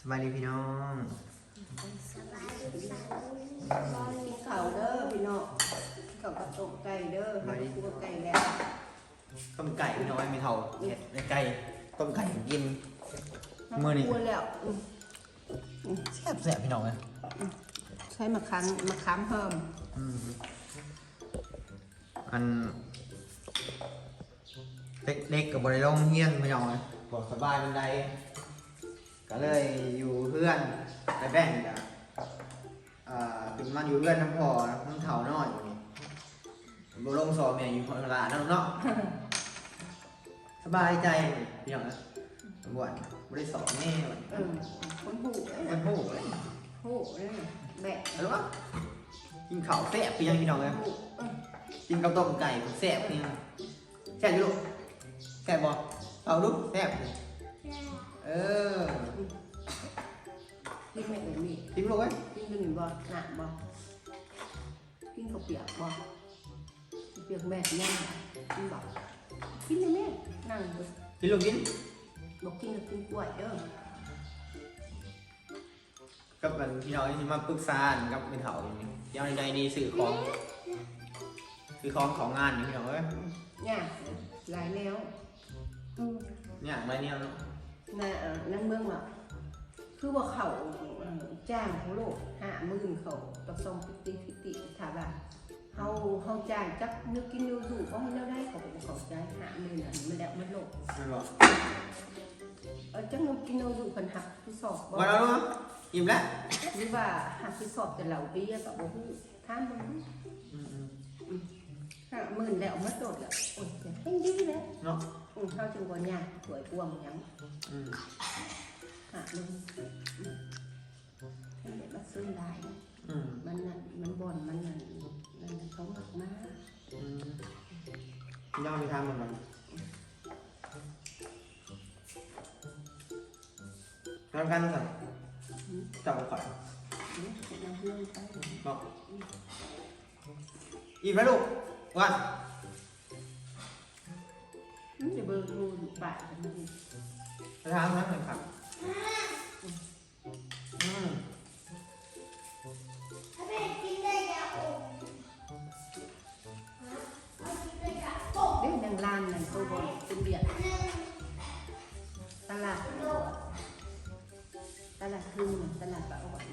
สบายดีพี่น้องกินข้าวเด้อพี่น้องข้าวกับต้มไก่เด้อให้คั่วไก่แล้วต้มไก่พี่น้องไม่เท่าเห็ดในไก่ต้มไก่กินมื้อนี้คั่วแล้วอืมแซ่บแซ่บพี่น้องเลยใช้มะขามมะขามเพิ่มอืมอันเด็กๆกับบริโภคเฮียนพี่น้องเลยบอกสบายบันได ก็เลยอยู่เพื่อนไปแบ่งกันอ่าถึงมาอยู่เพื่อนน้ำพอน้ำเท่าน้อยอยู่นี่บลงสอบแม่อยู่คนละนั่นเนาะสบายใจพี่น้องนะบวชบริสอบแน่วันเออคนหูเลยมันะนหูเลยหูเลยนะแบะหรือว่ากินข้าวแซ่บพี่ยังพี่น้องเลยหูเออกินกับต้มไก่แซ่บพี่ยังแซ่บอยู่ลูกแซ่บบ่เอาลูกแซ่บเเออกินไม่เป็นมีทิ้งลูกไว้กินเป็นบ่หนักบ่กินข้าวเปียกบ่เปียกแม่แม่กินบ่กินเลยแม่นั่งบ่กินลูกกินบอกกินก็กินกล้วยเด้อกับมันพี่น้องที่มาปรึกษากับเป็นเถาอย่างนี้เดี๋ยวในใดดีสื่อของสื่อของของงานนี่พี่น้องเอ้ยเนี่ยหลายแนวเนี่ยอะไรเนี่ยเนาะ น่ะเอ่อนั่นเมืองว่าคือว่าเขาเอ่อจ้างเขาโลกห้าหมื่นเขาต้องส่งพิติพิติถามว่าเฮาเฮาจ้างจักนึกกินอยู่อยู่ก็ให้เราได้เขาบอกว่าเขาจ่ายห้าหมื่นอันมันแล้วมันโลกไม่บอกเออจักนึกกินอยู่อยู่คนหักที่สอบบ่มาแล้วเนาะอิ่มแล้วหรือว่าหักที่สอบแต่เหล่าเบี้ยก็บ่ฮู้ถามบ่รู้อืม ห้าหมื่นแล้วมันโดดแล้วโอ้ยจะให้ดีแล้วๆเนาะอืมเฮาจังบ่ยากสวยกวางหยังอืมหาลุงให้เด็กมาซื้อได้อืมมันนั่นมันบ่อนมันนั่นนั่นเขาหมักมาอืมพี่น้องมีทางมันมันทำกันสั่งจับก่อนเนี่ยน้ำเพื่อนไปบอกอิ่มแล้วลูกวันมันจะเบอร์รูอยู่ป่ากันมันไปทางนั้นเลยครับอืมเด้นางลา นนั่นตัวบอลเป็นเบียดตลาดตลาดคืนตลาดปะอ่อน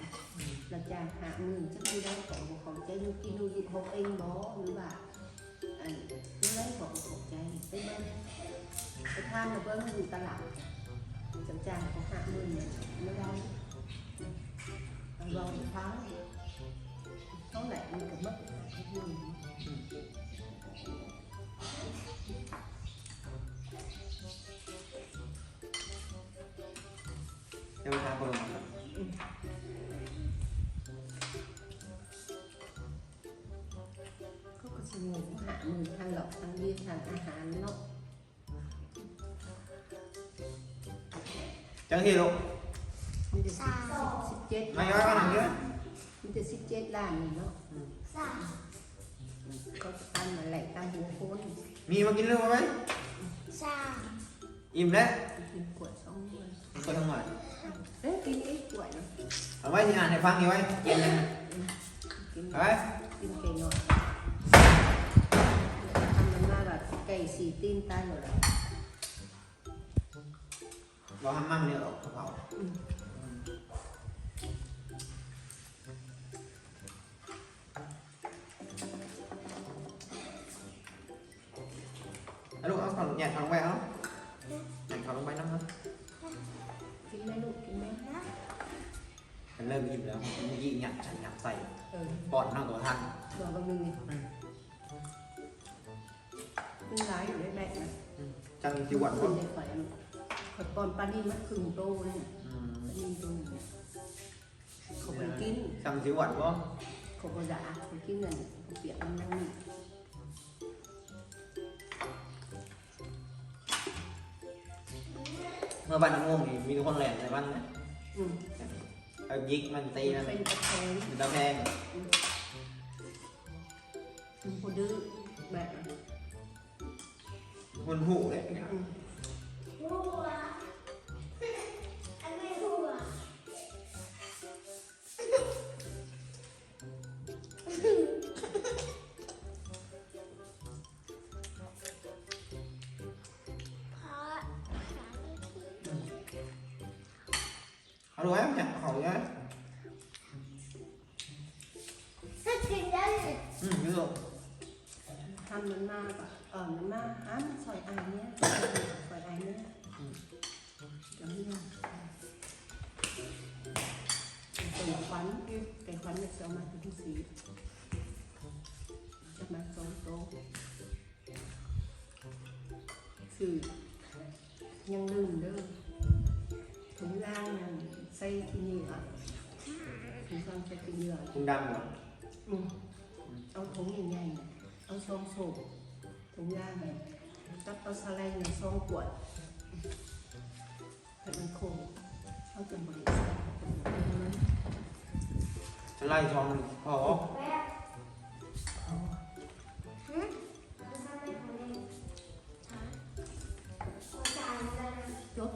เราจะหาเงินจะไม่ได้ของ này cứ lấy một cái cục chai cái bơm cái thang mà bơm người ta làm chậm chạp có hạ mười mình nó đau rồi tháo nó lại nó cả mất cái vui em ra จังที่ลูกมันจะสิบสิบเจ็ดไม่ย้อยมาหนังเยอะมันจะสิบเจ็ดล้านนี่เนาะเขาจะตั้งมาไหลตามหัวโคนมีมากินเรื่องมาไหมอิ่มแล้วกินขวดสองเดือนคนทั้งหมดเอ้ยกินไอ้ขวดเนี่ยเอาไว้ที่อ่านให้ฟังนี่ไว้กินเลยกินเอาไว้กินไก่หน่อยทำมันมาแบบไก่สี่ตีนตายหมดแล้ว บอกทำมั่งเนี่ยหรอกกระเพราอืมเอาลูกเอาขนมหยาดขนมไปเอาหยาดขนมไปน้ำครับกินไหมลูกกินไหมมันเริ่มอิ่มแล้วเมื่อกี้หยาดใส่หยาดใส่เออปอดนั่งตัวท่านบอกบางนึงนี่มันร้ายอยู่ได้แบกนะจังจิหวันคก็นในข่อย ข่อยปอนปลานิ่มมันครึ่งโตเลยอืมปลานิ่มตัวหนึงเขาไปกินจังจิหวันก็เขาก็ด่าเขากินเงินเขาเปียกมันนั่งนี่เมื่อบ้านน้ำม่วงนี่มีทุกคนแหลมในบ้านนะอืมเอายิกมันตีมันเป็นตะแคงมันตะแพงมันพอดื้อแบบหุ่นหูเลยอืม เอาดูไหมเนี่ยเขาดูไหมจะกินได้เลยอืมพี่ลูกทำมันมากอะเออ มันมากอ้ามซอยไอเนี้ยซอยไอเนี้ยจำไม่ได้แต่ข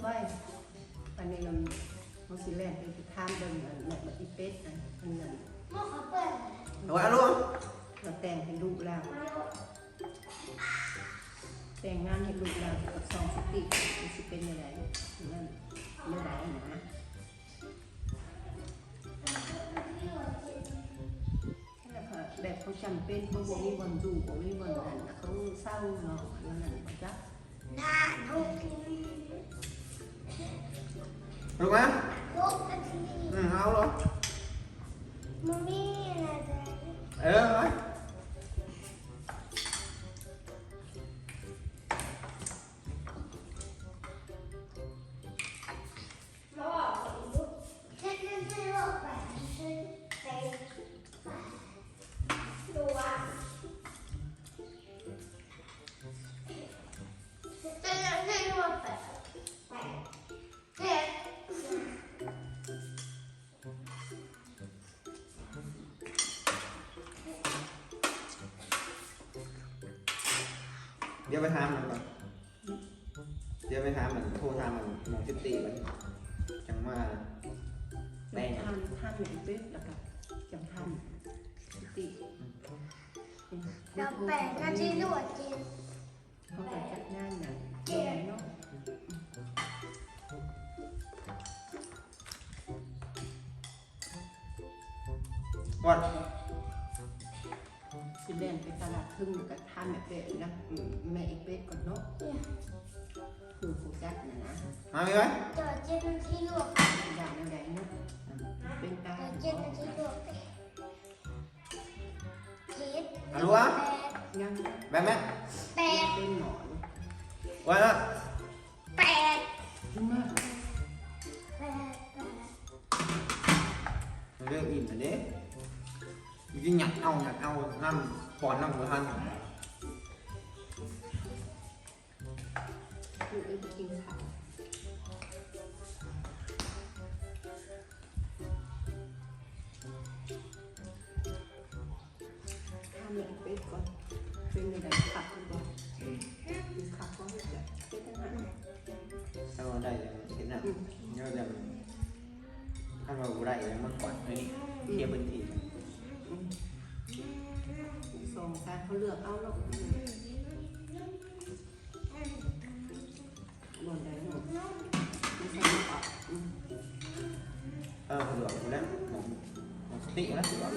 วัญแต่ขวัญเนี่ยจะ เอามาที่สีจะมาสองโต๊ะคือยังลืมเด้อถุงยางนั่นใส่ที่นี่อะถุงยางใส่ที่เหยื่อคุณดำเหรออืมเอาถุงใหญ่ๆน่ะเอาซองโศกถุงยางเนี่ยตัดเอาสไลด์เนี่ยซองขวดให้มันคงเขาจะบริสุทธิ์นั้นจะไล่ทองมันพอแม่ฮึจะทำอะไรของเองฮะโอ้จ่ายเลยจดไว้อันนี้เราเราสิแลกไปทามเดินอันแบบแบบอีเป็ดอันอันนั้นหม้อเขาเปิดเอาไว้เอาลูกเราแต่งให้ลูกแล้วมาโลดแต่งงานให้ลูกแล้วกับซองสติกมันสิเป็นยังไงนั่นไม่ได้นะแล้วก็แบบเขาจำเป็นเขาบอกมีบอลดูบอกมีบอลนั่นน่ะเขาเศร้าเนาะนั่นนั่นเขาจะน่าลูกกิน ลูกไหมลูกกะทิอืมเอาเลยมันมีอะไรแบบเออเอาไว้เเดี๋ยวไปทำมันก่อนเดี๋ยวไปทำมันโทรทำมันมองสิบตีมันจังมาแต่แต่งทำทำอย่างเป็นแล้วก็จำทำสติเราแปลงกันที่ลูกกินเขาไปจัดงานอย่างเดียวเนาะก่อนสิ แดนไปตลาดครึ่งกับทำแบบเป็ดนะอืมแม่อีกเป็ดก่อนเนาะคือผู้จัดนะนะมาไหมไว้จอดเจ็ดนาทีลูกอย่างใดๆเนาะเป็นตาจอดเจ็ดนาทีลูกคิดเอาลูกอะยังแบบไหมแปดเป็นหนอนไว้ละแปดขึ้นมาแปดแปดเรื่องอิ่มอันนี้จริงๆอยากเอาอยากเอาน้ำ ปอนน้ำหัวทันคือเอ็นกินข้าวทำแบบเป็ดก่อนเป็นอะไรขับก่อนคือขับก่อนแบบเป็ดทั้งนั้นถ้าเราได้เห็นหน้าเยอะจังถ้าเราได้แล้วมันก่อนนี่เทียบเป็นที การเขาเลือกเอาเนาะบนใดเนาะไม่ใช่ออกอืมเออสะดวกอยู่แล้วหมองหมสติแล้วสะดวก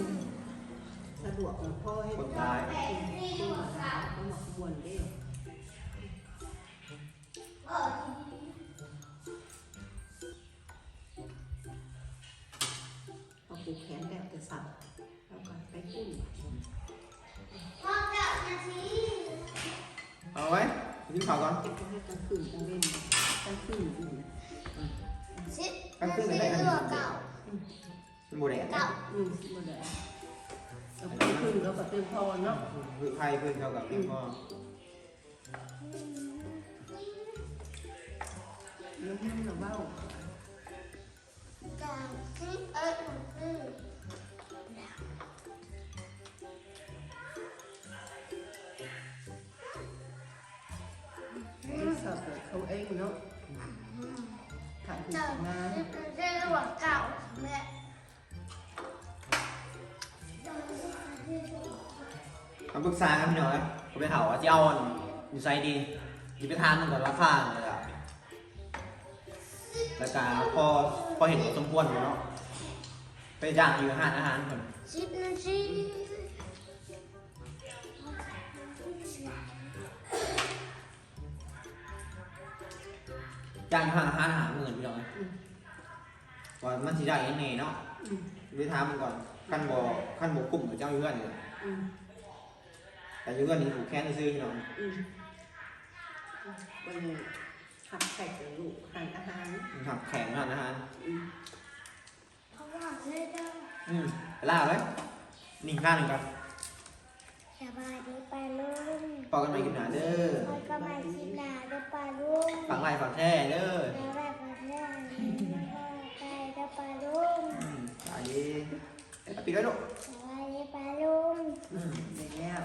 สะดวกของพ่อให้คนตายแปดสี่ลูกสามเขาขบวนเด้อเอเอาผูกแขนแบบจะสั่งแล้วก็ไปปุ้นพ่อ เก้านาทีเอาไว้กินข้าวก่อนก็ให้กลางคืนกลางเว้นกลางคืนอยู่นะสิบนาทีลูกเก้าเป็นโบแดงเก้าอืมมาเลยเอากลางคืนแล้วก็เตือนพอเนาะคือใครเพื่อนเขากับพี่พ่อเดี๋ยวให้เราเบ้า เขาเองเนาะถ่ายถึเก้างงานสิบนาทีลูกเก้าแม่เก้าสิบนาทีลูกมาปรึกษากันพี่น้อยผมไปถามว่าจะเอาอยู่ไซดีอยู่ไปทานมันก่อนราคาเลยอะสิบแล้วก็พอพอเห็นสมควรอยู่เนาะไปย่างอยู่อาหารอาหารคนสิบนาที ย่างอยู่อาหารอาหารอาหารหมื่นพี่น้องว่ามันสิได้ยังไงเนาะอืมไปถามมันก่อนขั้นบ่ขั้นบ่กุ้มกับเจ้าอยู่เพื่อนเลยอืมแต่อยู่เพื่อนนี่ถูกแค้นซื้อพี่น้องอืมวันนี้ขับไข่กับลูกหันอาหารมันหักแข็งอาหารอาหารอืมเขาบอกเลยเด้ออืมล่าไว้นิ่งข้างหนึ่งก่อน สบายดีปลาลุงปอกกันใหม่กินหนาเด้อคอยก็มาคิดหนาเด้อปลาลุงฝังไรฝังแท้เด้อแล้วแบบนี้ไปเด้อปลาลุงอืมไปดีเอาปิดไว้ลูกสบายดีปลาลุง อืมเดี๋ยว